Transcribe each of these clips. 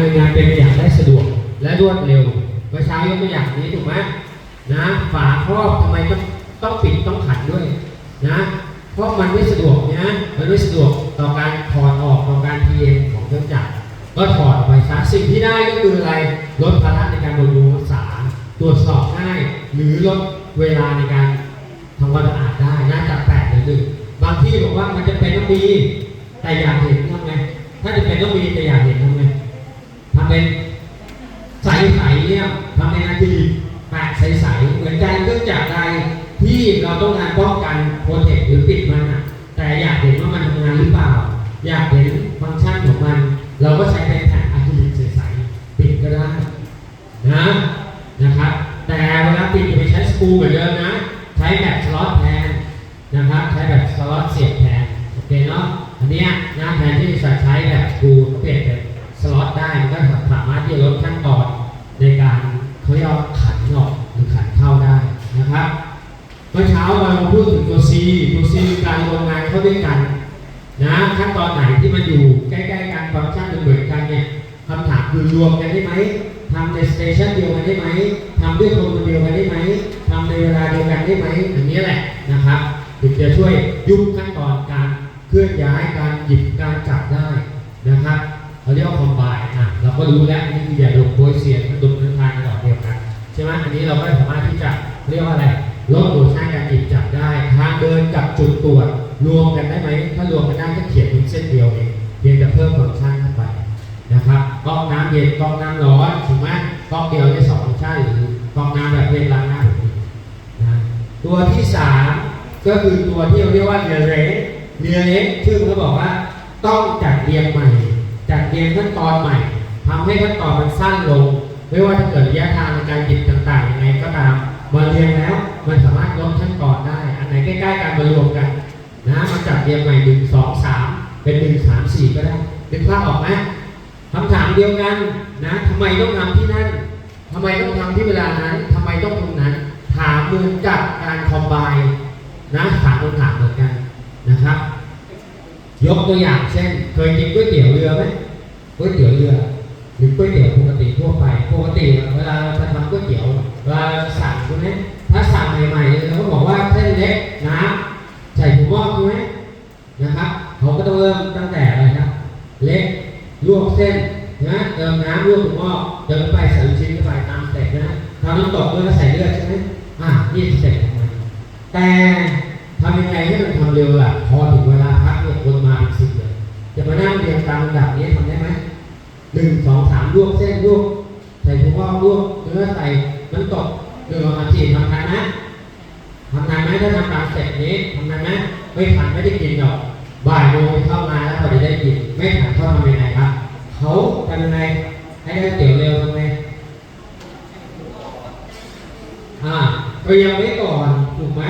ดำเนินงานเป็นอย่างได้สะดวกและรวดเร็วเมื่อเช้ายกตัวอย่างนี้ถูกไหมนะฝาครอบทำไมต้องต้องปิดต้องขันด้วยนะเพราะมันไม่สะดวกนะมันไม่สะดวกต่อการถอดออกต่อการเทียนของเครื่องจักรก็ถอดออกไปซะสิ่งที่ได้ก็คืออะไรลดภาระในการบำรุงรักษาตรวจสอบง่าย หรือลดเวลาในการทำความสะอาดได้นะจากแปดหรือหนึ่งบางที่บอกว่ามันจะเป็นต้องมีแต่อยากเห็นทำไงถ้าจะเป็นต้องมีแต่อยากเห็นทำไง เป็นใสๆเนี่ยทำเป็นนาทีแปดใสๆเหมือนกันเครื่องจักรใดที่เราต้องการป้องกันโปรเทคหรือปิดมันอะแต่อยากเห็นว่ามันทำงานหรือเปล่า อยากเห็นฟังก์ชันของมัน เราก็ใช้เป็นแผ่นอะคริลิกใสๆปิดก็ได้นะนะครับแต่เวลาปิดอย่าไปใช้สกรูเหมือนเดิมนะใช้แบบสล็อตแทนนะครับใช้แบบสล็อตเสียบแทนโอเคเนาะอันเนี้ยนะแทนที่จะใช้แบบสกรูเปลี่ยนเป็น สล็อตได้มันก็สามารถที่จะลดขั้นตอนในการเขาเรียกว่าขันออกหรือขันเข้าได้นะครับเมื่อเช้าเราพูดถึงตัว C ตัว C คือการรวมงานเข้าด้วยกันนะขั้นตอนไหนที่มันอยู่ใกล้ๆกันฟังก์ชันเหมือนกันเนี่ยคำถามคือรวมกันได้ไหมทำในสเตชันเดียวกันได้ไหมทำด้วยคนคนเดียวกันได้ไหมทำในเวลาเดียวกันได้ไหมอันนี้แหละนะครับถึงจะช่วยยุบขั้นตอนการเคลื่อนย้ายการหยิบการจับได้นะครับ เราเรียกว่าคอมไบอะเราก็รู้แล้วอันนี่คืออย่าลงโดยเสียงดุมทั้งทางระดับเดียวกันใช่ไหมอันนี้เราก็สามารถที่จะเรียกว่าอะไรลดโดยช่าการหยิบจับได้ ทางเดินกับจุดตรวจรวมกันได้ไหมถ้ารวมกันได้ก็เขียนเป็นเส้นเดียวเองเพียงแต่เพิ่มฟังก์ชันเข้าไปนะครับก๊อกน้ำเย็นก๊อกน้ำร้อนถูกไหมก๊อกเดียวได้สองฟังก์ชันหรือก๊อกน้ำแบบเล่นล้างหน้าแบบนี้นะตัวที่สามก็คือตัวที่เราเรียกว่าเรือเล็กเรือเล็กชื่อเขาบอกว่าต้องจัดเรียงใหม่ จัดเรียงขั้นตอนใหม่ทำให้ขั้นตอนมันสั้นลง ไม่ว่าจะเกิดระยะทางในการหยิบต่างๆยังไงก็ตามมาเรียงแล้วมันสามารถลดขั้นตอนได้ อันไหนใกล้ๆกันมารวมกันนะมาจัดเรียงใหม่หนึ่งสองสามเป็นหนึ่งสามสี่ก็ได้นึกภาพออกไหมคำถามเดียวกันนะทำไมต้องทำที่นั่นทำไมต้องทำที่เวลานั้นทำไมต้องตรงนั้น ถามเหมือนกับการคอมไบนะถามคำถามเหมือนกันนะครับ ยกตัวอย่างเช่น เคยกินก๋วยเตี๋ยวเรือไหมก๋วยเตี๋ยวเรือหรือก๋วยเตี๋ยวปกติทั่วไปปกติเวลาเราจะทำก๋วยเตี๋ยวเวลาสั่งใช่ไหมถ้าสั่งใหม่ๆเราก็บอกว่าเส้นเล็กน้ำใส่ถุงหม้อใช่ไหมนะครับเขาก็ต้องเริ่มตั้งแต่อะไรครับเล็กลวกเส้นนะเติมน้ำลวกถุงหม้อเติมไปใส่ชิ้นไปตามสเต็ปนะทำน้ำตกด้วยก็ใส่เลือดใช่ไหมอะนี่สเต็ปของมันแต่ทำยังไงให้มันทำเร็วล่ะพอถึงเวลาพัก คนมาเป็นสิบเลยจะมานั่งเรียงตามลำดับนี้ทำได้ไหมหนึ่งสองสามลวกเส้นลวกใส่ถุงหม้อลวกเนื้อใส่น้ำตกหนึ่งสองสามสี่ทำทันไหมทำงานไหมถ้าทำตามสเต็ปนี้ทำงานไหมไม่ทันไม่ได้กินหรอกบ่ายโมงเข้ามาแล้วพอจะได้กินไม่ทันเขาทำยังไงครับเขาทำยังไงให้ได้เตี๋ยวเร็วทำไงอ่าเตรียมไว้ก่อนถูกไหม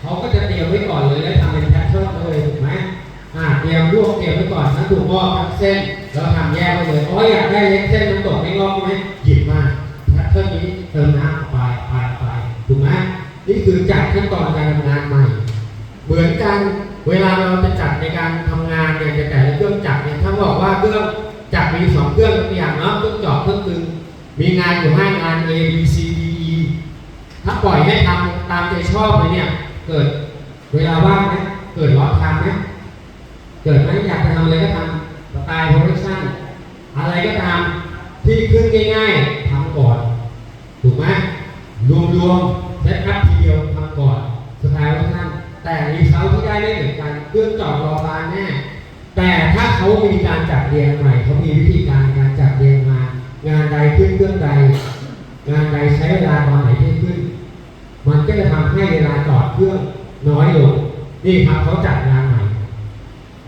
เขาก็จะเตรียมไว้ก่อนเลยแล้วทำเป็นแพทเทิร์นเลย อ่าเตรียมลวกเตรียมไว้ก่อนทั้งถูกงอกทั้งเส้นแล้วทำแยกไว้เลยอ๋ออยากได้เล็กเส้นน้ำตกไม่งอกไหมหยิบมาแพทเทิร์นนี้เติมน้ำไปไปไปถูกไหมนี่คือจัดขั้นตอนการทำงานใหม่ เหมือนกันเวลาเราจะจัดในการทำงานเนี่ยแต่ละเครื่องจักรเนี่ยถ้าบอกว่าเครื่องจักรมีสองเครื่องตัวอย่างเนาะเครื่องจาะเครื่องกึงมีงานอยู่ห้างาน A B C D E ถ้าปล่อยให้ทำตามใจชอบเลยเนี่ยเกิดเวลาว่างไหมเกิดร้อนทำไหม เกิดไหมอยากจะทำอะไรก็ทำสไตล์โปรดักชั่นอะไรก็ตามที่ขึ้นง่ายๆทำก่อน ถูกไหมรวมๆเซตอัพทีเดียวทำก่อนสไตล์ว่าท่นแต่รีเซลที่ได้ไม่เหมือนกันเครื่องจอดรอบานแน่แต่ถ้าเขามีการจัดเรียงใหม่เขามีวิธีการการจัดเรียงงานงานใดขึ้นเครื่องใด งานใดใช้เวลาตอนไหนที่ขึ้น มันก็จะทำให้เวลาจอดเครื่องน้อยลงนี่ครับเขาจัดงานใหม่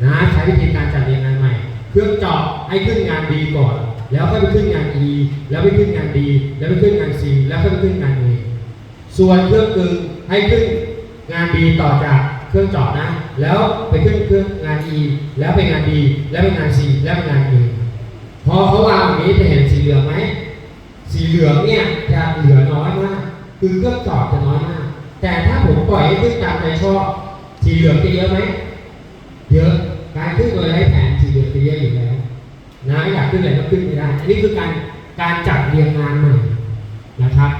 นะใช้วิธีการจัดเรียงงานใหม่ เครื่องเจาะให้ขึ้นงาน B ก่อน แล้วค่อยไปขึ้นงาน E แล้วไปขึ้นงาน D แล้วไปขึ้นงาน C แล้วค่อยไปขึ้นงาน A ส่วนเครื่องกึ่งให้ขึ้นงาน B ต่อจากเครื่องเจาะนะ แล้วไปขึ้นเครื่องงาน E แล้วไปงาน D แล้วไปงาน C แล้วไปงาน A พอเขาวางแบบนี้จะเห็นสีเหลืองไหมสีเหลืองเนี่ยจะเหลือน้อยมากคือเครื่องเจาะจะน้อยมาก แต่ถ้าผมปล่อยให้ขึ้นตามใจชอบสีเหลืองจะเยอะไหมเยอะการขึ้นโดยไร้แผนสีเลืองจะ เยอะอยู่แล้วนะอยากขึ้นอะไรก็ขึ้นไม่ได้อันนี้คือการการจัดเรียงงานใหม่นะครับ